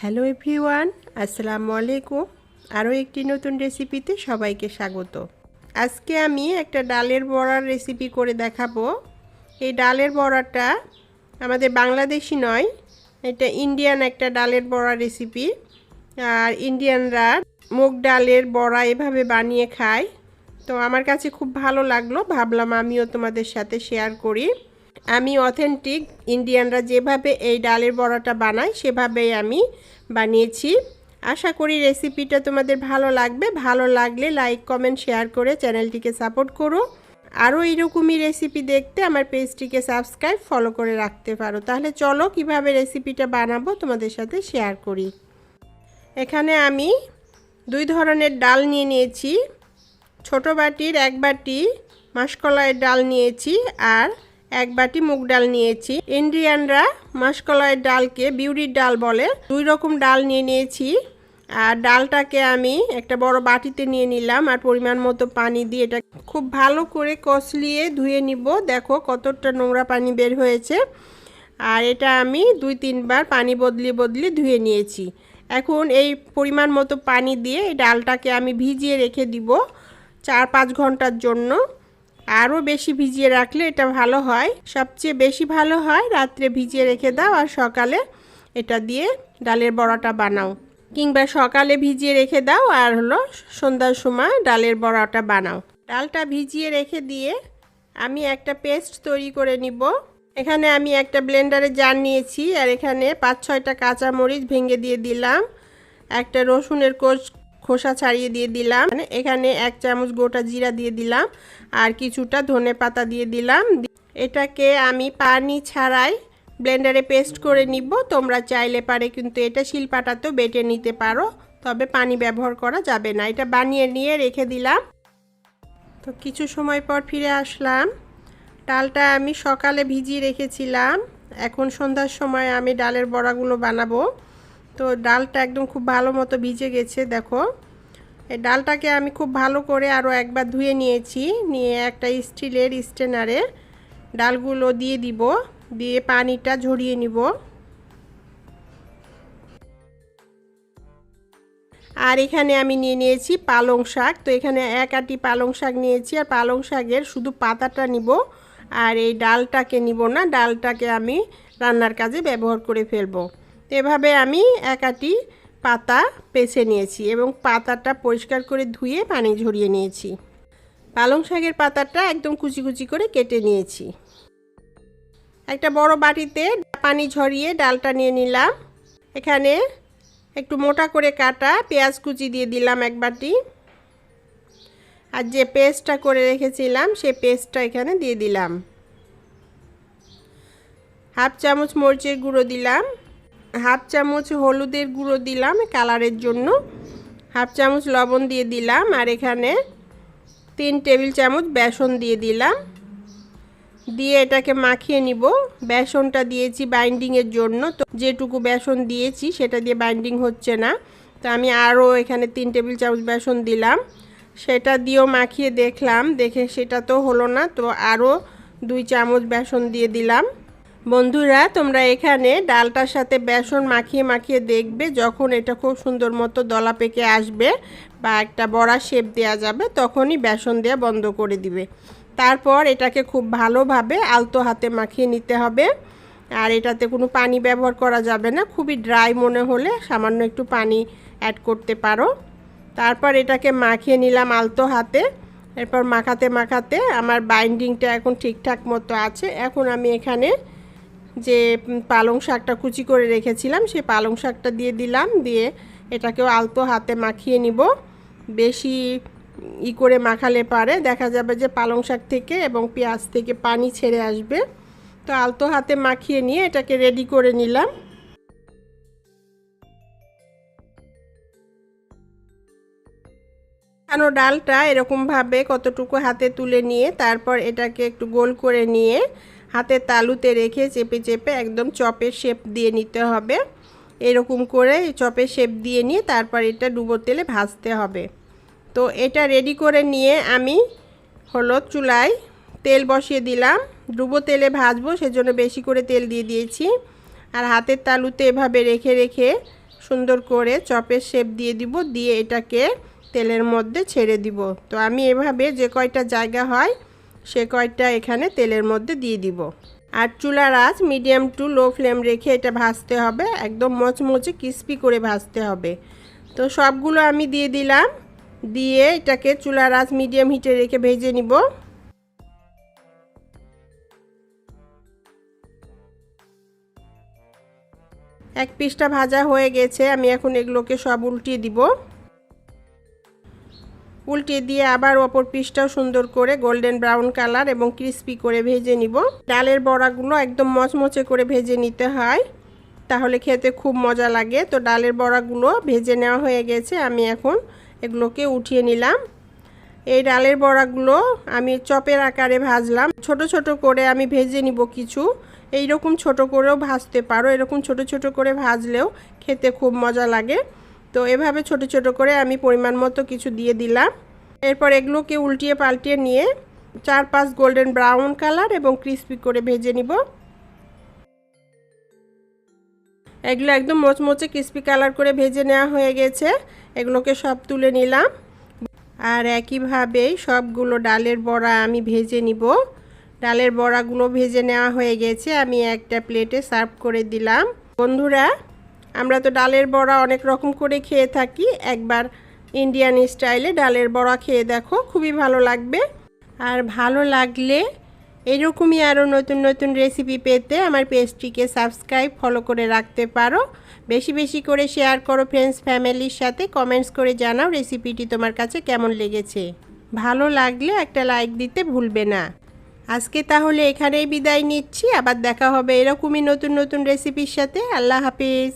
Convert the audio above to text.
Hello everyone, আসসালামু আলাইকুম। আরও একটি নতুন রেসিপিতে সবাইকে স্বাগত। আজকে আমি একটা ডালের বড়ার রেসিপি করে দেখাবো। এই ডালের বড়াটা আমাদের বাংলাদেশি নয়, এটা ইন্ডিয়ান একটা ডালের বড়া রেসিপি। আর ইন্ডিয়ানরা মুগ ডালের বড়া এভাবে বানিয়ে খায়। তো আমার কাছে খুব ভালো লাগল, ভাবলাম আমিও তোমাদের সাথে শেয়ার করি। আমি অথেন্টিক। ইন্ডিয়ানরা যেভাবে এই ডালের বড়াটা বানায়, সেভাবেই আমি বানিয়েছি। আশা করি রেসিপিটা তোমাদের ভালো লাগবে। ভালো লাগলে লাইক, কমেন্ট, শেয়ার করে চ্যানেলটিকে সাপোর্ট করো। আরও এইরকমই রেসিপি দেখতে আমার পেজটিকে সাবস্ক্রাইব, ফলো করে রাখতে পারো। তাহলে চলো কীভাবে রেসিপিটা বানাবো তোমাদের সাথে শেয়ার করি। এখানে আমি দুই ধরনের ডাল নিয়ে নিয়েছি। ছোট বাটির এক বাটি মাসকলাইয়ের ডাল নিয়েছি আর এক বাটি মুগ ডাল নিয়েছি। ইন্ডিয়ানরা মাসকলাইয়ের ডালকে বিউরির ডাল বলে। দুই রকম ডাল নিয়ে নিয়েছি। আর ডালটাকে আমি একটা বড় বাটিতে নিয়ে নিলাম আর পরিমাণ মতো পানি দিয়ে এটা খুব ভালো করে কষলিয়ে ধুয়ে নিব। দেখো কতটা নোংরা পানি বের হয়েছে। আর এটা আমি দুই তিনবার পানি বদলি বদলি ধুয়ে নিয়েছি। এখন এই পরিমাণ মতো পানি দিয়ে এই ডালটাকে আমি ভিজিয়ে রেখে দিব চার পাঁচ ঘণ্টার জন্য। আরও বেশি ভিজিয়ে রাখলে এটা ভালো হয়। সবচেয়ে বেশি ভালো হয় রাত্রে ভিজিয়ে রেখে দাও আর সকালে এটা দিয়ে ডালের বড়াটা বানাও। কিংবা সকালে ভিজিয়ে রেখে দাও আর হলো সন্ধ্যার সময় ডালের বড়াটা বানাও। ডালটা ভিজিয়ে রেখে দিয়ে আমি একটা পেস্ট তৈরি করে নিব। এখানে আমি একটা ব্লেন্ডারে জার নিয়েছি আর এখানে পাঁচ ছয়টা কাঁচামরিচ ভেঙে দিয়ে দিলাম। একটা রসুনের কোচ খোসা ছাড়িয়ে দিয়ে দিলাম। এখানে এক চামচ গোটা জিরা দিয়ে দিলাম আর কিছুটা ধনে পাতা দিয়ে দিলাম। এটাকে আমি পানি ছাড়াই ব্লেন্ডারে পেস্ট করে নিব। তোমরা চাইলে পারে কিন্তু এটা শিলপাটাতেও বেটে নিতে পারো, তবে পানি ব্যবহার করা যাবে না। এটা বানিয়ে নিয়ে রেখে দিলাম। তো কিছু সময় পর ফিরে আসলাম। ডালটা আমি সকালে ভিজিয়ে রেখেছিলাম। এখন সন্ধ্যার সময় আমি ডালের বড়াগুলো বানাবো। তো ডালটা একদম খুব ভালো মতো ভিজে গেছে, দেখো। এই ডালটাকে আমি খুব ভালো করে আরও একবার ধুয়ে নিয়েছি, নিয়ে একটা স্টিলের স্টেনারে ডালগুলো দিয়ে দিব, দিয়ে পানিটা ঝরিয়ে নিব। আর এখানে আমি নিয়ে নিয়েছি পালং শাক, তো এখানে এক আটি পালং শাক নিয়েছি, আর পালং শাকের শুধু পাতাটা নিব, আর এই ডালটাকে নিব না, ডালটাকে আমি রান্নার কাজে ব্যবহার করে ফেলব। এভাবে আমি এক আটি পাতা পেছে নিয়েছি এবং পাতাটা পরিষ্কার করে ধুয়ে পানি ঝরিয়ে নিয়েছি। পালং শাকের পাতাটা একদম কুচি কুচি করে কেটে নিয়েছি। একটা বড় বাটিতে পানি ঝরিয়ে ডালটা নিয়ে নিলাম। এখানে একটু মোটা করে কাটা পেঁয়াজ কুচি দিয়ে দিলাম এক বাটি। আর যে পেস্টটা করে রেখেছিলাম সেই পেস্টটা এখানে দিয়ে দিলাম। হাফ চামচ মরিচের গুঁড়ো দিলাম। হাফ চামচ হলুদের গুঁড়ো দিলাম কালারের জন্য। হাফ চামচ লবণ দিয়ে দিলাম আর এখানে তিন টেবিল চামচ বেসন দিয়ে দিলাম। দিয়ে এটাকে মাখিয়ে নিব। বেসনটা দিয়েছি বাইন্ডিংয়ের জন্য। তো যেটুকু বেসন দিয়েছি সেটা দিয়ে বাইন্ডিং হচ্ছে না। তো আমি আরও এখানে তিন টেবিল চামচ বেসন দিলাম। সেটা দিয়েও মাখিয়ে দেখলাম। দেখে সেটা তো হলো না। তো আরও দুই চামচ বেসন দিয়ে দিলাম। বন্ধুরা, তোমরা এখানে ডালটার সাথে বেসন মাখিয়ে মাখিয়ে দেখবে যখন এটা খুব সুন্দর মতো দলা পেকে আসবে বা একটা বড়া শেপ দেওয়া যাবে, তখনই বেসন দেওয়া বন্ধ করে দিবে। তারপর এটাকে খুব ভালোভাবে আলতো হাতে মাখিয়ে নিতে হবে। আর এটাতে কোনো পানি ব্যবহার করা যাবে না, খুবই ড্রাই মনে হলে সামান্য একটু পানি অ্যাড করতে পারো। তারপর এটাকে মাখিয়ে নিলাম আলতো হাতে। এরপর মাখাতে মাখাতে আমার বাইন্ডিংটা এখন ঠিকঠাক মতো আছে। এখন আমি এখানে যে পালং শাকটা কুচি করে রেখেছিলাম, সেই পালং শাকটা দিয়ে দিলাম, দিয়ে এটাকেও আলতো হাতে মাখিয়ে নিব। বেশি ই করে মাখালে পারে, দেখা যাবে যে পালং শাক থেকে এবং পেঁয়াজ থেকে পানি ছেড়ে আসবে। তো আলতো হাতে মাখিয়ে নিয়ে এটাকে রেডি করে নিলাম। কেন ডালটা এরকমভাবে কতটুকু হাতে তুলে নিয়ে, তারপর এটাকে একটু গোল করে নিয়ে হাতের তালুতে রেখে চেপে চেপে একদম চপের শেপ দিয়ে নিতে হবে। এরকম করে চপের শেপ দিয়ে নিয়ে তারপর এটা ডুবো তেলে ভাজতে হবে। তো এটা রেডি করে নিয়ে আমি হলো চুলায় তেল বসিয়ে দিলাম। ডুবো তেলে ভাজবো, সেজন্য বেশি করে তেল দিয়ে দিয়েছি। আর হাতের তালুতে এভাবে রেখে রেখে সুন্দর করে চপের শেপ দিয়ে দিব, দিয়ে এটাকে তেলের মধ্যে ছেড়ে দিব। তো আমি এভাবে যে কয়টা জায়গা হয় সে কয়টা এখানে তেলের মধ্যে দিয়ে দিব। আর চুলার আঁচ মিডিয়াম টু লো ফ্লেম রেখে এটা ভাজতে হবে। একদম মচমচে ক্রিস্পি করে ভাজতে হবে। তো সবগুলো আমি দিয়ে দিলাম। দিয়ে এটাকে চুলার আঁচ মিডিয়াম হিটে রেখে ভেজে নিব। এক পিসটা ভাজা হয়ে গেছে। আমি এখন এগুলোকে সব উল্টিয়ে দিব। উল্টে দিয়ে আবার অপর পিসটাও সুন্দর করে গোল্ডেন ব্রাউন কালার এবং ক্রিস্পি করে ভেজে নিব। ডালের বড়াগুলো একদম মচমচে করে ভেজে নিতে হয়, তাহলে খেতে খুব মজা লাগে। তো ডালের বড়াগুলো ভেজে নেওয়া হয়ে গেছে, আমি এখন এগুলোকে উঠিয়ে নিলাম। এই ডালের বড়াগুলো আমি চপের আকারে ভাজলাম। ছোট ছোট করে আমি ভেজে নিব কিছু। এই রকম ছোট করেও ভাজতে পারো, এরকম ছোট ছোট করে ভাজলেও খেতে খুব মজা লাগে। তো এভাবে ছোট ছোট করে আমি পরিমাণ মতো কিছু দিয়ে দিলাম। এরপর এগুলোকে উল্টিয়ে পাল্টিয়ে নিয়ে চার পাঁচ গোল্ডেন ব্রাউন কালার এবং ক্রিস্পি করে ভেজে নিব। এগুলো একদম মোচমোচে ক্রিস্পি কালার করে ভেজে নেওয়া হয়ে গেছে। এগুলোকে সব তুলে নিলাম। আর একইভাবেই সবগুলো ডালের বড়া আমি ভেজে নিব। ডালের বড়াগুলো ভেজে নেওয়া হয়ে গেছে। আমি একটা প্লেটে সার্ভ করে দিলাম। বন্ধুরা আমরা তো ডালের বড়া অনেক রকম করে খেয়ে থাকি। একবার ইন্ডিয়ান স্টাইলে ডালের বড়া খেয়ে দেখো, খুবই ভালো লাগবে। আর ভালো লাগলে এরকমই আরও নতুন নতুন রেসিপি পেতে আমার পেজটিকে সাবস্ক্রাইব ফলো করে রাখতে পারো। বেশি বেশি করে শেয়ার করো ফ্রেন্ডস ফ্যামিলির সাথে কমেন্টস করে জানাও রেসিপিটি তোমার কাছে কেমন লেগেছে। ভালো লাগলে একটা লাইক দিতে ভুলবে না। আজকে তাহলে এখানেই বিদায় নিচ্ছি, আবার দেখা হবে এরকমই নতুন নতুন রেসিপির সাথে। আল্লাহ হাফিজ।